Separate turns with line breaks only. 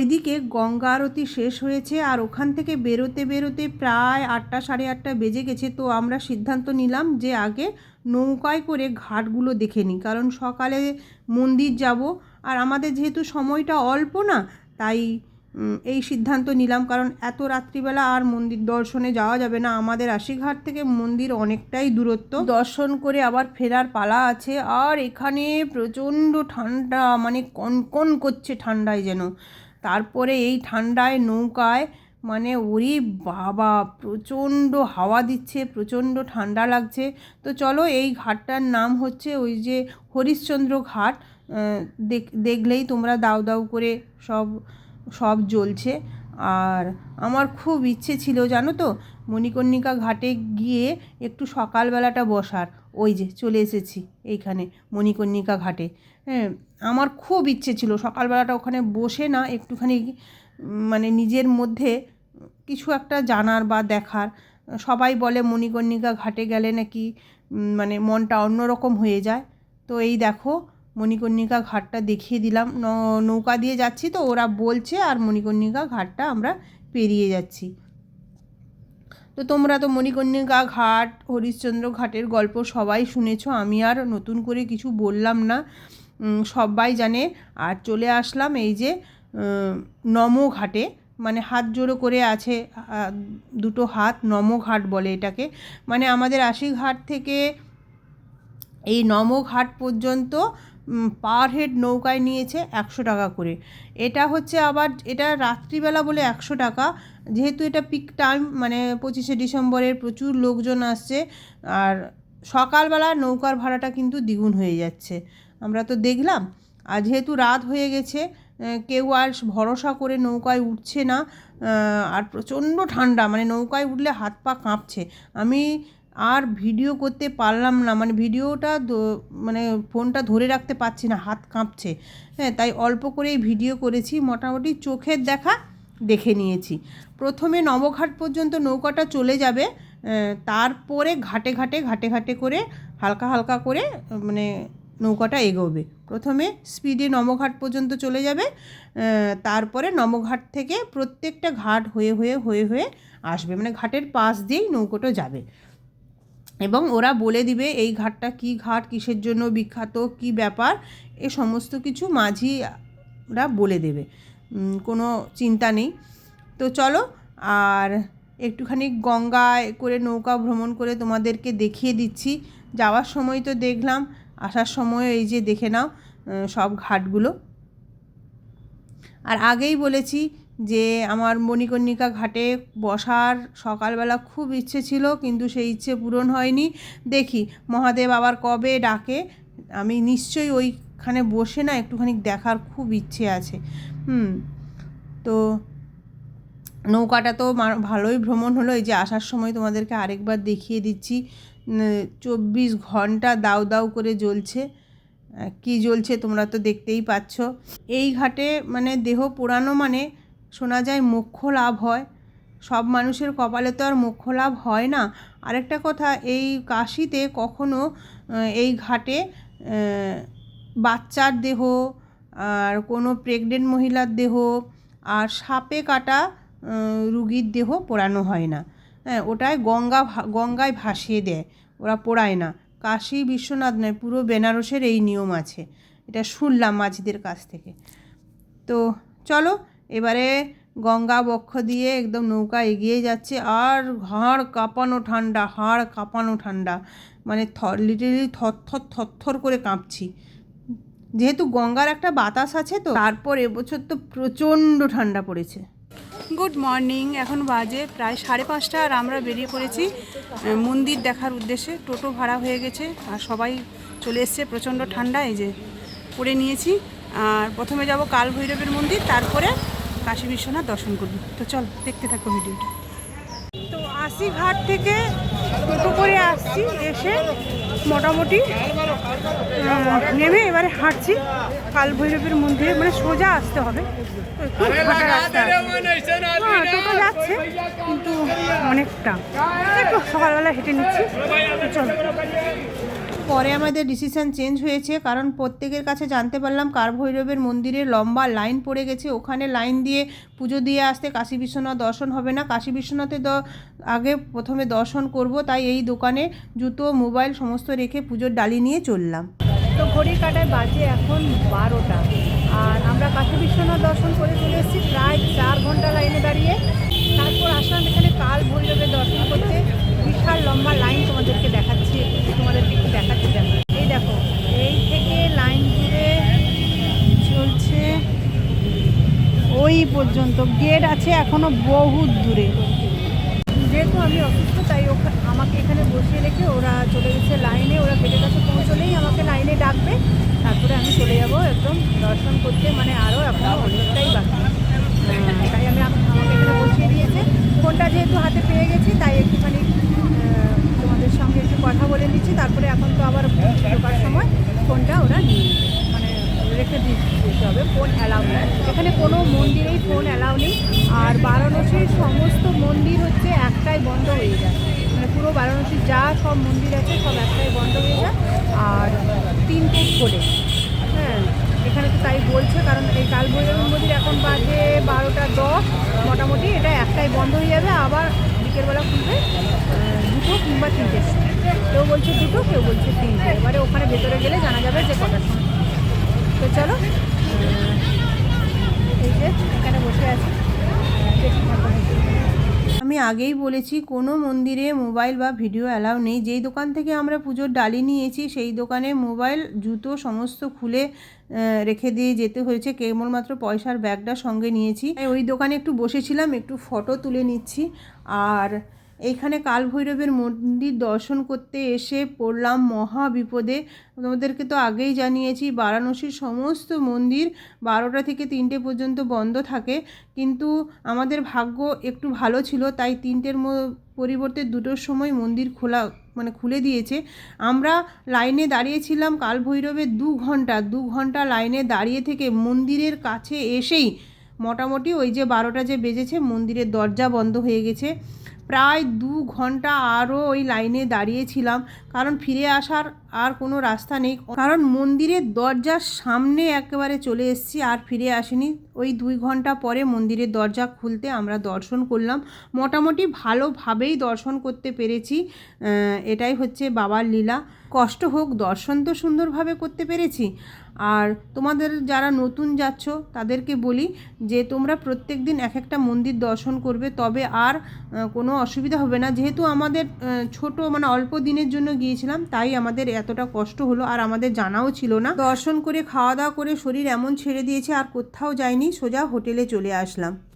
ওইদিকে গঙ্গা আরতি শেষ হয়েছে আর ওখান থেকে বেরোতে বেরোতে প্রায় আটটা সাড়ে আটটা বেজে গেছে। তো আমরা সিদ্ধান্ত নিলাম যে আগে নৌকায় করে ঘাটগুলো দেখে নিই, কারণ সকালে মন্দির যাব আর আমাদের যেহেতু সময়টা অল্প না, তাই এই সিদ্ধান্ত নিলাম। কারণ এত রাত্রিবেলা আর মন্দির দর্শনে যাওয়া যাবে না। আমাদের আশিঘাট থেকে মন্দির অনেকটাই দূরত্ব। দর্শন করে আবার ফেরার পালা আছে। আর এখানে প্রচণ্ড ঠান্ডা মানে কনকন করছে ঠান্ডায় যেন। তারপরে এই ঠান্ডায় নৌকায় মানে ওরে বাবা, প্রচণ্ড হাওয়া দিচ্ছে, প্রচণ্ড ঠান্ডা লাগছে। তো চলো এই ঘাটটার নাম হচ্ছে ওই যে হরিশ্চন্দ্র ঘাট। দেখ- দেখলেই তোমরা দাউ দাউ করে সব সব জ্বলছে। আর আমার খুব ইচ্ছে ছিল, জানো তো, মণিকর্ণিকা ঘাটে গিয়ে একটু সকালবেলাটা বসার। ওই যে, চলে এসেছি এইখানে মণিকর্ণিকা ঘাটে। হ্যাঁ আমার খুব ইচ্ছে ছিল সকালবেলাটা ওখানে বসে না একটুখানি মানে নিজের মধ্যে কিছু একটা জানার বা দেখার। সবাই বলে মণিকর্ণিকা ঘাটে গেলে নাকি মানে মনটা অন্যরকম হয়ে যায়। তো এই দেখো মণিকর্ণিকা ঘাটটা দেখিয়ে দিলাম। নৌকা দিয়ে যাচ্ছি তো, ওরা বলছে আর মণিকর্ণিকা ঘাটটা আমরা পেরিয়ে যাচ্ছি। তো তোমরা তো মণিকর্ণিকা ঘাট, হরিশ্চন্দ্র ঘাটের গল্প সবাই শুনেছো, আমি আর নতুন করে কিছু বললাম না। সবাই জানে। আর চলে আসলাম এই যে নমো ঘাটে মানে হাত জোড়ো করে আছে দুটো হাত, নমো ঘাট বলে এটাকে। মানে আমাদের আশি ঘাট থেকে এই নমঘাট পর্যন্ত পার হেড নৌকায় নিয়েছে একশো টাকা করে। এটা হচ্ছে আবার, এটা রাত্রিবেলা বলে একশো টাকা। যেহেতু এটা পিক টাইম মানে পঁচিশে ডিসেম্বরের প্রচুর লোকজন আসছে, আর সকালবেলা নৌকার ভাড়াটা কিন্তু দ্বিগুণ হয়ে যাচ্ছে। আমরা তো দেখলাম, আর যেহেতু রাত হয়ে গেছে কেউ আর ভরসা করে নৌকায় উঠছে না আর প্রচণ্ড ঠান্ডা মানে নৌকায় উঠলে হাত পা কাঁপছে। আমি আর ভিডিও করতে পারলাম না। মানে ভিডিওটা মানে ফোনটা ধরে রাখতে পারছি না, হাত কাঁপছে। হ্যাঁ তাই অল্প করেই ভিডিও করেছি। মোটামুটি চোখের দেখা দেখে নিয়েছি। প্রথমে নবঘাট পর্যন্ত নৌকাটা চলে যাবে তারপরে ঘাটে ঘাটে ঘাটে ঘাটে করে হালকা হালকা করে মানে নৌকাটা এগোবে। প্রথমে স্পিডে নবঘাট পর্যন্ত চলে যাবে তারপরে নবঘাট থেকে প্রত্যেকটা ঘাট হয়ে হয়ে হয়ে হয়ে আসবে। মানে ঘাটের পাশ দিয়েই নৌকোটা যাবে। এবং ওরা বলে দিবে এই ঘাটটা কি ঘাট, কিসের জন্য বিখ্যাত, কি ব্যাপার, এ সমস্ত কিছু মাঝিরা বলে দেবে। কোনো চিন্তা নেই। তো চলো, আর একটুখানি গঙ্গায় করে নৌকা ভ্রমণ করে তোমাদেরকে দেখিয়ে দিচ্ছি। যাওয়ার সময় তো দেখলাম, আসার সময় এই যে দেখে নাও সব ঘাটগুলো। আর আগেই বলেছি যে আমার মণিকর্ণিকা ঘাটে বসার সকালবেলা খুব ইচ্ছে ছিল, কিন্তু সেই ইচ্ছে পূরণ হয়নি। দেখি মহাদেব আবার কবে ডাকে, আমি নিশ্চয়ই ওইখানে বসে না একটুখানি দেখার খুব ইচ্ছে আছে। হুম, তো নৌকাটা তো ভালোই ভ্রমণ হলো। এই যে আসার সময় তোমাদেরকে আরেকবার দেখিয়ে দিচ্ছি। চব্বিশ ঘণ্টা দাউ দাউ করে জ্বলছে। কি জ্বলছে তোমরা তো দেখতেই পাচ্ছ। এই ঘাটে মানে দেহ পোড়ানো মানে শোনা যায় মোক্ষ লাভ হয়। সব মানুষের কপালে তো আর মোক্ষ লাভ হয় না। আরেকটা কথা, এই কাশিতে কখনো এই ঘাটে বাচ্চার দেহ, আর কোনো প্রেগনেন্ট মহিলার দেহ, আর সাপে কাটা রুগীর দেহ পোড়ানো হয় না। হ্যাঁ ওটায় গঙ্গা গঙ্গায় ভাসিয়ে দেয়। ওরা পোড়ায় না। কাশী বিশ্বনাথ নয়, পুরো বেনারসের এই নিয়ম আছে। এটা শুনলাম মাঝিদের কাছ থেকে। তো চলো এবারে গঙ্গা বক্ষ দিয়ে একদম নৌকা এগিয়ে যাচ্ছে আর হাড় কাঁপানো ঠান্ডা, হাড় কাঁপানো ঠান্ডা। মানে লিটারেলি থরথর থরথর করে কাঁপছি। যেহেতু গঙ্গার একটা বাতাস আছে তো, তারপর এবছর তো প্রচণ্ড ঠান্ডা পড়েছে।
গুড মর্নিং এখন বাজে প্রায় সাড়ে পাঁচটা আর আমরা বেরিয়ে পড়েছি মন্দির দেখার উদ্দেশ্যে। টোটো ভাড়া হয়ে গেছে আর সবাই চলে এসছে প্রচণ্ড ঠান্ডা, এই যে করে নিয়েছি। আর প্রথমে যাব কাল ভৈরবের মন্দির, তারপরে কাশী বিশ্বনাথ দর্শন করব। তো চল দেখতে থাকো ভিডিওটা। তো আশি ঘাট থেকে টোটো করে আসছি এসে মোটামুটি নেমে এবারে হাঁটছি। কাল ভৈরবের মন্দিরে মানে সোজা আসতে হবে। হাঁটা রাস্তা। হ্যাঁ টোটো যাচ্ছে কিন্তু অনেকটা। একটু সকালবেলা হেঁটে নিচ্ছি। চলো।
পরে আমাদের ডিসিশন চেঞ্জ হয়েছে, কারণ প্রত্যেকের কাছে জানতে পারলাম কারভৈরবের মন্দিরে লম্বা লাইন পড়ে গেছে। ওখানে লাইন দিয়ে পুজো দিয়ে আসতে কাশী বিশ্বনাথ দর্শন হবে না। কাশী বিশ্বনাথে দ, আগে প্রথমে দর্শন করব, তাই এই দোকানে জুতো, মোবাইল সমস্ত রেখে পুজোর ডালি নিয়ে চললাম।
তো ঘড়ির কাটায় বাজে এখন বারোটা। আর আমরা কাশী বিশ্বনাথ দর্শন করে চলে এসেছি, প্রায় চার ঘণ্টা লাইনে দাঁড়িয়ে। তারপর আসলাম এখানে কাল ভৈরবের দর্শন করতে। বিশাল লম্বা লাইন তোমাদেরকে দেখাচ্ছি তোমাদেরকে একটু দেখাচ্ছি দেখো। এই দেখো এই থেকে লাইন জুড়ে চলছে ওই পর্যন্ত। গেট আছে এখনও বহুত দূরে। যেহেতু আমি অসুস্থ তাই আমাকে এখানে বসিয়ে রেখে ওরা চলে গেছে লাইনে ওরা গেটের কাছে পৌঁছলেই আমাকে লাইনে ডাকবে। তারপরে আমি চলে যাব একদম দর্শন করতে। মানে আরও এখনও অনেকটাই বাকি। আহ, তাই আমি আমাকে এখানে বসিয়ে দিয়েছে। ফোনটা যেহেতু হাতে পেয়ে গেছি তাই একটুখানি আহ, তোমাদের সঙ্গে একটু কথা বলে নিচ্ছি তারপরে এখন তো আবার ঢোকার সময়। ফোনটা ওরা মানে রেখে দিতে হবে, ফোন অ্যালাউ নেই। এখানে কোনো মন্দিরেই ফোন অ্যালাউ নেই। আর বারাণসীর সমস্ত মন্দির হচ্ছে একটাই বন্ধ হয়ে যায়। মানে পুরো বারাণসীর যা সব মন্দির আছে, সব একটাই বন্ধ হয়ে যায়। আর তিনটে খোলে। হ্যাঁ এখানে তো তাই বলছে, কারণ এই কালভৈরব মন্দির এখন বাজে বারোটা দশ, মোটামুটি এটা একটাই বন্ধ হয়ে যাবে। আবার বিকেলবেলা খুলবে দুটো কিংবা তিনটের সময়। কেউ বলছে দুটো, কেউ বলছে তিনটে। এবারে ওখানে ভেতরে গেলে জানা যাবে যে কটার সময়। তো চলো এই যে এখানে বসে আছি।
আমি আগেই বলেছি, কোনো মন্দিরে মোবাইল বা ভিডিও অ্যালাউ নেই। যেই দোকান থেকে আমরা পুজোর ডালি নিয়েছি, সেই দোকানে মোবাইল, জুতো সমস্ত খুলে রেখে দিয়ে যেতে হয়েছে। কেবলমাত্র পয়সার ব্যাগটা সঙ্গে নিয়েছি। ওই দোকানে একটু বসেছিলাম, একটু ফটো তুলে নিচ্ছি। আর এইখানে কালভৈরবের মন্দির দর্শন করতে এসে পড়লাম মহা বিপদে। তোমাদেরকে তো আগেই জানিয়েছি, বারাণসীর সমস্ত মন্দির বারোটা থেকে তিনটে পর্যন্ত বন্ধ থাকে। কিন্তু আমাদের ভাগ্য একটু ভালো ছিল, তাই তিনটের পরিবর্তে দুটোর সময় মন্দির খোলা মানে খুলে দিয়েছে। আমরা লাইনে দাঁড়িয়েছিলাম কালভৈরবে দু ঘণ্টা দু ঘণ্টা লাইনে দাঁড়িয়ে থেকে মন্দিরের কাছে এসেই মোটামুটি ওই যে বারোটা যে বেজেছে, মন্দিরের দরজা বন্ধ হয়ে গেছে। প্রায় দু ঘণ্টা আরও ওই লাইনে দাঁড়িয়েছিলাম, কারণ ফিরে আসার আর কোনো রাস্তা নেই। কারণ মন্দিরের দরজার সামনে একেবারে চলে এসেছি, আর ফিরে আসিনি। ওই দুই ঘণ্টা পরে মন্দিরের দরজা খুলতে আমরা দর্শন করলাম। মোটামুটি ভালোভাবেই দর্শন করতে পেরেছি এটাই হচ্ছে বাবার লীলা। কষ্ট হোক, দর্শন তো সুন্দরভাবে করতে পেরেছি। আর তোমাদের যারা নতুন যাচ্ছ, তাদেরকে বলি যে তোমরা প্রত্যেক দিন এক একটা মন্দির দর্শন করবে। তবে আর কোনো অসুবিধা হবে না। যেহেতু আমাদের ছোট মানে অল্প দিনের জন্য গিয়েছিলাম, তাই আমাদের এতটা কষ্ট হলো আর আমাদের জানাও ছিল না। দর্শন করে, খাওয়া দাওয়া করে শরীর এমন ছেড়ে দিয়েছে আর কোথাও যায়নি সোজা হোটেলে চলে আসলাম।